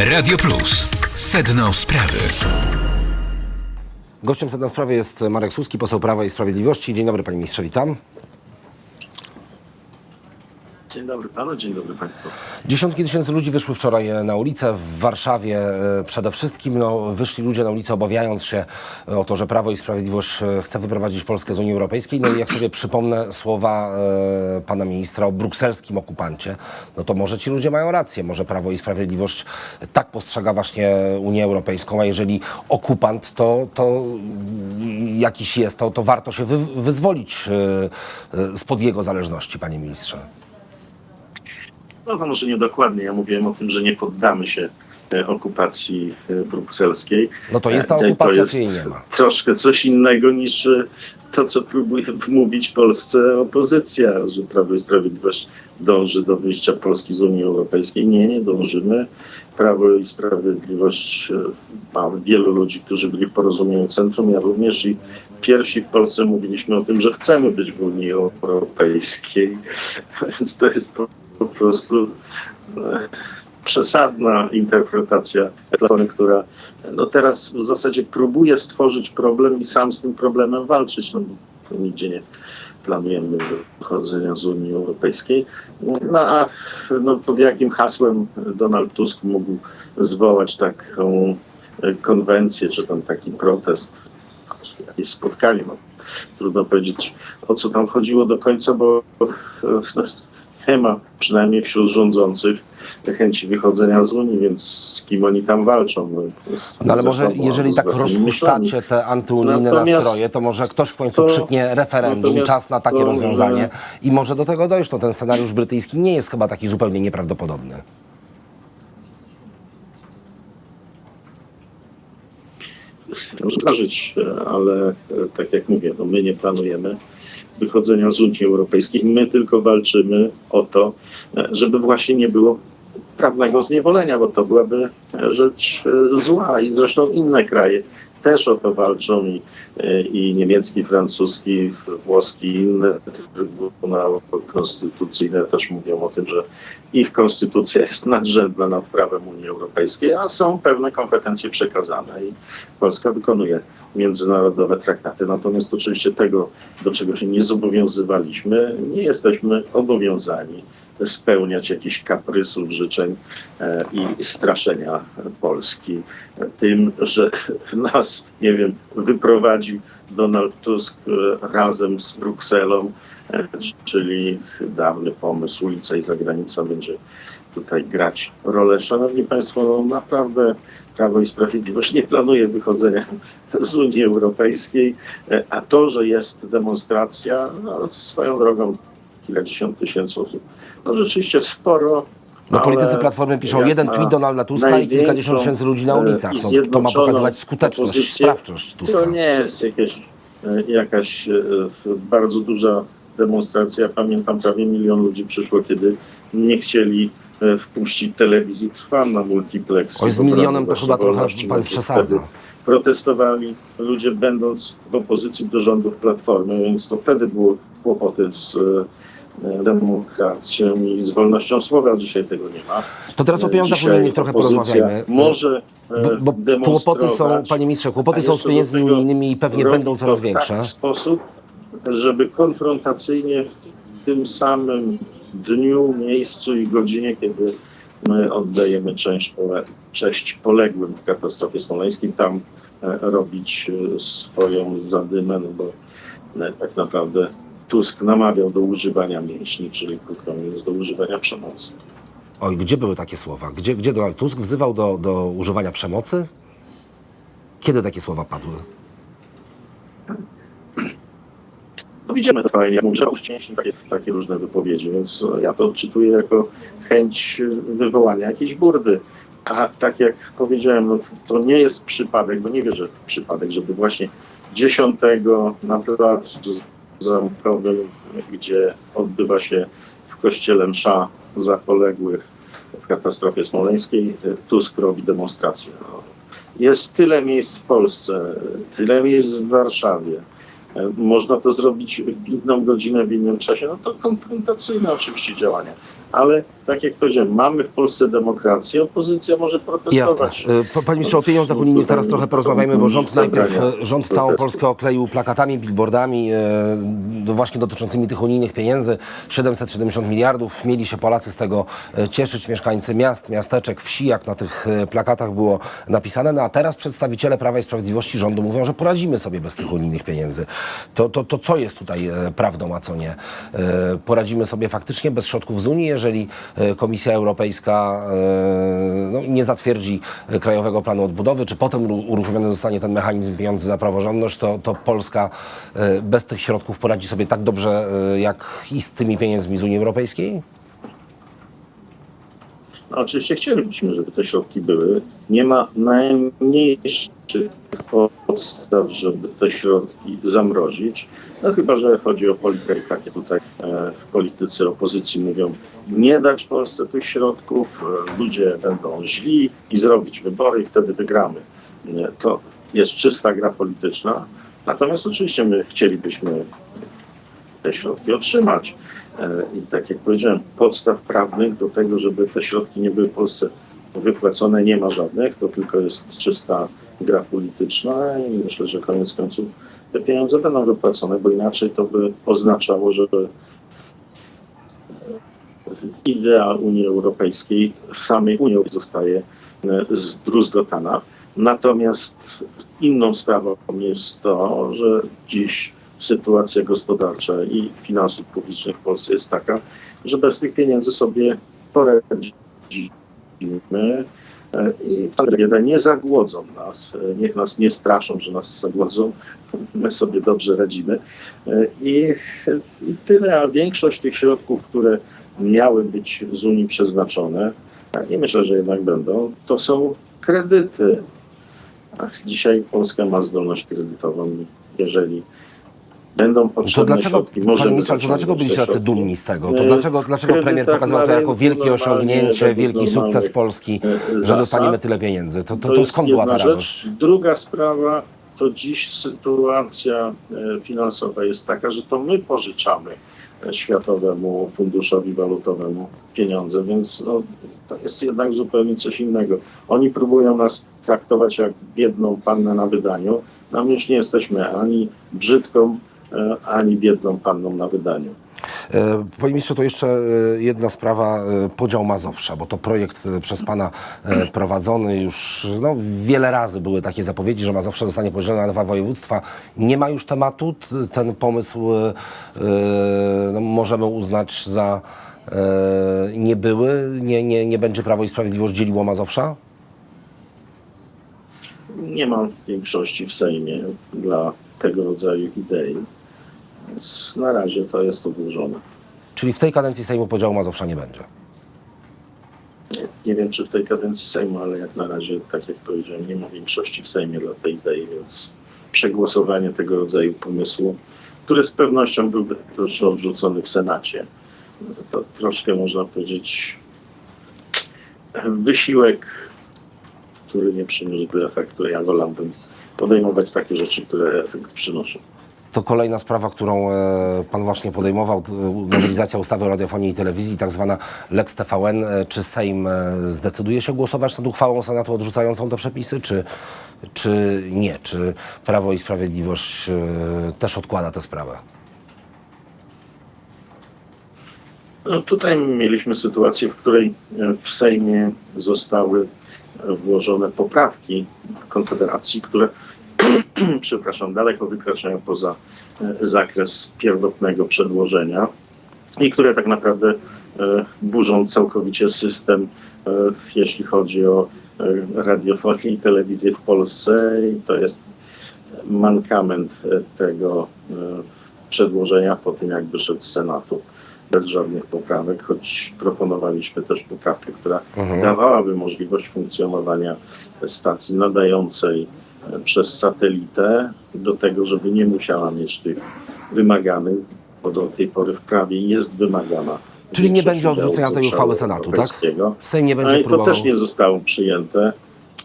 Radio Plus. Sedno sprawy. Gościem sedna sprawy jest Marek Suski, poseł Prawa i Sprawiedliwości. Dzień dobry, panie ministrze, witam. Dzień dobry panu, dzień dobry państwu. Dziesiątki tysięcy ludzi wyszły wczoraj e, na ulicę. W Warszawie e, przede wszystkim no, wyszli ludzie na ulicę obawiając się e, o to, że Prawo i Sprawiedliwość chce wyprowadzić Polskę z Unii Europejskiej. No i jak sobie przypomnę słowa pana ministra o brukselskim okupancie, no to może ci ludzie mają rację. Może Prawo i Sprawiedliwość tak postrzega właśnie Unię Europejską, a jeżeli okupant to, to jakiś jest, to, to warto się wy, wyzwolić spod jego zależności, panie ministrze. No to może niedokładnie, ja mówiłem o tym, że nie poddamy się e, okupacji e, brukselskiej. No to jest ta E, okupacja, to jest czy jej nie ma? Troszkę coś innego niż to, co próbuje wmówić Polsce opozycja, że Prawo i Sprawiedliwość dąży do wyjścia Polski z Unii Europejskiej. Nie, nie dążymy. Prawo i Sprawiedliwość ma wielu ludzi, którzy byli w porozumieniu centrum, ja również i pierwsi w Polsce mówiliśmy o tym, że chcemy być w Unii Europejskiej, więc to jest po, prostu e, przesadna interpretacja Platformy, która no teraz w zasadzie próbuje stworzyć problem i sam z tym problemem walczyć. No, nigdzie nie planujemy wychodzenia z Unii Europejskiej. No a no, pod jakim hasłem Donald Tusk mógł zwołać taką e, konwencję, czy tam taki protest, jakieś spotkanie, no, trudno powiedzieć o co tam chodziło do końca, bo e, no, nie ma przynajmniej wśród rządzących chęci wychodzenia z Unii, więc z kim oni tam walczą? No, No ale może jeżeli tak rozpuszczacie te antyunijne Natomiast nastroje, to może ktoś w końcu to- krzyknie referendum, czas na takie to, rozwiązanie i może do tego dojść. No ten scenariusz brytyjski nie jest chyba taki zupełnie nieprawdopodobny. Może zdarzyć, ale e, tak jak mówię, no my nie planujemy wychodzenia z Unii Europejskiej. My tylko walczymy o to, e, żeby właśnie nie było prawnego zniewolenia, bo to byłaby rzecz e, zła i zresztą inne kraje też o to walczą i, i niemiecki, francuski, włoski i inne trybunały konstytucyjne też mówią o tym, że ich konstytucja jest nadrzędna nad prawem Unii Europejskiej, a są pewne kompetencje przekazane i Polska wykonuje międzynarodowe traktaty. Natomiast oczywiście tego, do czego się nie zobowiązywaliśmy, nie jesteśmy obowiązani spełniać jakichś kaprysów, życzeń e, i straszenia Polski tym, że nas, nie wiem, wyprowadzi Donald Tusk e, razem z Brukselą, e, czyli dawny pomysł ulica i zagranica będzie tutaj grać rolę. Szanowni Państwo, no naprawdę Prawo i Sprawiedliwość nie planuje wychodzenia z Unii Europejskiej, a to, że jest demonstracja, no, swoją drogą kilkadziesiąt tysięcy osób, no rzeczywiście sporo. No politycy Platformy piszą jeden tweet Donalda Tuska i kilkadziesiąt tysięcy ludzi na ulicach. No, to ma pokazywać skuteczność, opozycję, sprawczość Tuska. To nie jest jakieś, e, jakaś e, bardzo duża demonstracja. Ja pamiętam, prawie milion ludzi przyszło, kiedy nie chcieli e, wpuścić telewizji Trwam na multiplex. Oj, z milionem to chyba trochę pan przesadza. Protestowali ludzie będąc w opozycji do rządów Platformy, więc to wtedy były kłopoty z demokracją i z wolnością słowa. Dzisiaj tego nie ma. To teraz o pieniądzach Dzisiaj unijnych trochę porozmawiajmy. Może e, Bo, bo kłopoty są, panie ministrze, kłopoty są z pieniędzmi unijnymi i pewnie będą coraz w większe. taki sposób, żeby konfrontacyjnie w tym samym dniu, miejscu i godzinie, kiedy my oddajemy część, pole, cześć poległym w katastrofie smoleńskiej, tam e, robić e, swoją zadymę, no bo e, tak naprawdę Tusk namawiał do używania mięśni, czyli krótko mówiąc do używania przemocy. Oj, gdzie były takie słowa? Gdzie, gdzie Donald Tusk wzywał do, do używania przemocy? Kiedy takie słowa padły? No widzimy to fajnie, mówię, uczciwsi takie, takie różne wypowiedzi, więc ja to odczytuję jako chęć wywołania jakiejś burdy. A tak jak powiedziałem, no, to nie jest przypadek, bo nie wierzę w przypadek, żeby właśnie 10 na placu zamkowym, gdzie odbywa się w kościele msza za poległych w katastrofie smoleńskiej, Tusk robi demonstrację. No, Jest tyle miejsc w Polsce, tyle miejsc w Warszawie. Można to zrobić w inną godzinę, w innym czasie. No to konfrontacyjne oczywiście działania. Ale tak jak powiedziałem, mamy w Polsce demokrację, opozycja może Jasne. protestować. E, pa- Panie ministrze, o pieniądzach unijnych teraz trochę porozmawiajmy, bo rząd najpierw, e, rząd całą Polskę okleił plakatami, billboardami, e, no właśnie dotyczącymi tych unijnych pieniędzy. 770 miliardów. Mieli się Polacy z tego e, cieszyć, mieszkańcy miast, miasteczek, wsi, jak na tych e, plakatach było napisane. No a teraz przedstawiciele Prawa i Sprawiedliwości rządu mówią, że poradzimy sobie bez tych unijnych pieniędzy. To, to, to co jest tutaj e, prawdą, a co nie? E, Poradzimy sobie faktycznie bez środków z Unii, jeżeli e, Komisja Europejska e, no, nie zatwierdzi Krajowego Planu Odbudowy, czy potem ru- uruchomiony zostanie ten mechanizm pieniądze za praworządność, to, to Polska e, bez tych środków poradzi sobie tak dobrze, jak i z tymi pieniędzmi z Unii Europejskiej? No, oczywiście chcielibyśmy, żeby te środki były. Nie ma najmniejszych podstaw, żeby te środki zamrozić. No chyba, że chodzi o politykę, tak jak tutaj e, politycy opozycji mówią, nie dać Polsce tych środków, e, ludzie będą źli i zrobić wybory i wtedy wygramy. Nie, to jest czysta gra polityczna. Natomiast oczywiście my chcielibyśmy te środki otrzymać. E, I tak jak powiedziałem, podstaw prawnych do tego, żeby te środki nie były w Polsce wypłacone, nie ma żadnych. To tylko jest czysta gra polityczna i myślę, że koniec końców te pieniądze będą wypłacone, bo inaczej to by oznaczało, że idea Unii Europejskiej w samej Unii zostaje e, zdruzgotana. Natomiast inną sprawą jest to, że dziś sytuacja gospodarcza i finansów publicznych w Polsce jest taka, że bez tych pieniędzy sobie poradzimy i wcale nie zagłodzą nas, e, niech nas nie straszą, że nas zagłodzą, my sobie dobrze radzimy. E, I, i tyle, a większość tych środków, które miały być z Unii przeznaczone, nie myślę, że jednak będą, to są kredyty. Ach, dzisiaj Polska ma zdolność kredytową, jeżeli będą To potrzebne dlaczego, środki, panie ministrze, to dlaczego byliście tacy dumni z tego? To E, dlaczego, dlaczego premier kredytach pokazał to jako wielkie osiągnięcie, wielki sukces Polski, e, że dostaniemy tyle pieniędzy? To, to, To to jest skąd była ta radość? rzecz. Druga sprawa to dziś sytuacja e, finansowa jest taka, że to my pożyczamy Światowemu Funduszowi Walutowemu pieniądze, więc no, to jest jednak zupełnie coś innego. Oni próbują nas traktować jak biedną pannę na wydaniu. My już nie jesteśmy ani brzydką, ani biedną panną na wydaniu. E, Panie ministrze, to jeszcze e, jedna sprawa, e, podział Mazowsza, bo to projekt e, przez pana e, prowadzony już no, wiele razy były takie zapowiedzi, że Mazowsze zostanie podzielone na dwa województwa. Nie ma już tematu, ten pomysł e, e, no, możemy uznać za e, niebyły, nie, nie, nie będzie Prawo i Sprawiedliwość dzieliło Mazowsza? Nie ma większości w Sejmie dla tego rodzaju idei, więc na razie to jest odłożone. Czyli w tej kadencji Sejmu podziału Mazowsza nie będzie. Nie wiem, czy w tej kadencji Sejmu, ale jak na razie, tak jak powiedziałem, nie ma większości w Sejmie dla tej idei, więc przegłosowanie tego rodzaju pomysłu, który z pewnością byłby też odrzucony w Senacie, to troszkę można powiedzieć wysiłek, który nie przyniósłby efektu. Ja wolałbym podejmować takie rzeczy, które efekt przynoszą. To kolejna sprawa, którą e, pan właśnie podejmował, t- nowelizacja ustawy o radiofonii i telewizji, tak zwana Lex TVN. E, Czy Sejm e, zdecyduje się głosować nad uchwałą Senatu odrzucającą te przepisy, czy, czy nie? Czy Prawo i Sprawiedliwość e, też odkłada tę sprawę? No, tutaj mieliśmy sytuację, w której e, w Sejmie zostały e, włożone poprawki Konfederacji, które, przepraszam, daleko wykraczają poza e, zakres pierwotnego przedłożenia i które tak naprawdę e, burzą całkowicie system, e, jeśli chodzi o radiofonię i telewizję w Polsce. I to jest mankament tego przedłożenia po tym, jak wyszedł z Senatu. Bez żadnych poprawek, choć proponowaliśmy też poprawkę, która dawałaby możliwość funkcjonowania stacji nadającej przez satelitę do tego, żeby nie musiała mieć tych wymaganych, bo do tej pory w prawie jest wymagana. Czyli nie będzie odrzucenia tej uchwały Senatu, tak? Sejm nie No będzie i to próbował... też nie zostało przyjęte,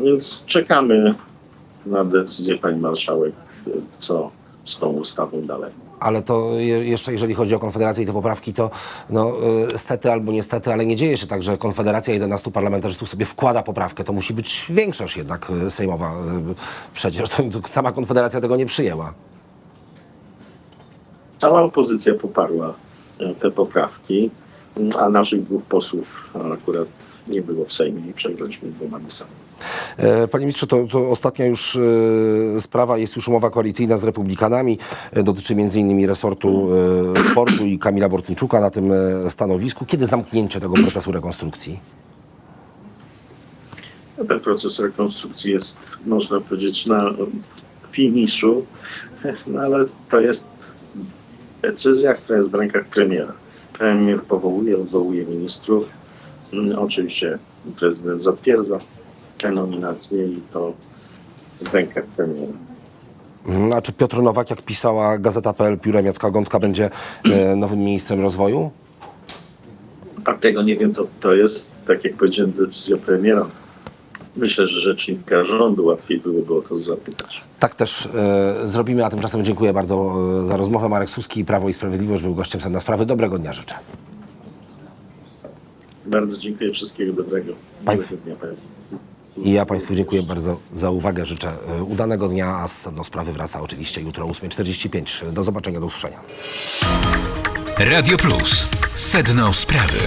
więc czekamy na decyzję pani marszałek, co z tą ustawą dalej. Ale to je, jeszcze jeżeli chodzi o Konfederację i te poprawki, to no, y, stety albo niestety, ale nie dzieje się tak, że Konfederacja 11 parlamentarzystów sobie wkłada poprawkę. To musi być większość jednak y, sejmowa. y, Przecież to, to sama Konfederacja tego nie przyjęła. Cała opozycja poparła e, te poprawki, a naszych dwóch posłów akurat nie było w Sejmie i przegraliśmy dwoma głosami. E, Panie ministrze, to, to ostatnia już e, sprawa, jest już umowa koalicyjna z republikanami, e, dotyczy m.in. resortu sportu i Kamila Bortniczuka na tym stanowisku. Kiedy zamknięcie tego procesu rekonstrukcji? Ten proces rekonstrukcji jest, można powiedzieć, na finiszu, no ale to jest decyzja, która jest w rękach premiera. Premier powołuje, odwołuje ministrów. Mm, Oczywiście prezydent zatwierdza te nominacje i to w rękach premiera. Mhm, A czy Piotr Nowak, jak pisała Gazeta.pl, piórem Jacka Gądka, będzie e, nowym ministrem rozwoju? A tego nie wiem, to, to jest, tak jak powiedziałem, decyzja premiera. Myślę, że rzecznika rządu łatwiej byłoby o to zapytać. Tak też e, zrobimy, a tymczasem dziękuję bardzo e, za rozmowę. Marek Suski, Prawo i Sprawiedliwość był gościem Sedna Sprawy. Dobrego dnia życzę. Bardzo dziękuję, wszystkiego dobrego. Państwu- Miłego dnia Państwu. I ja Państwu dziękuję bardzo za uwagę. Życzę e, udanego dnia, a z Sedno Sprawy wraca oczywiście jutro o 8.45. Do zobaczenia, do usłyszenia. Radio Plus. Sedno sprawy.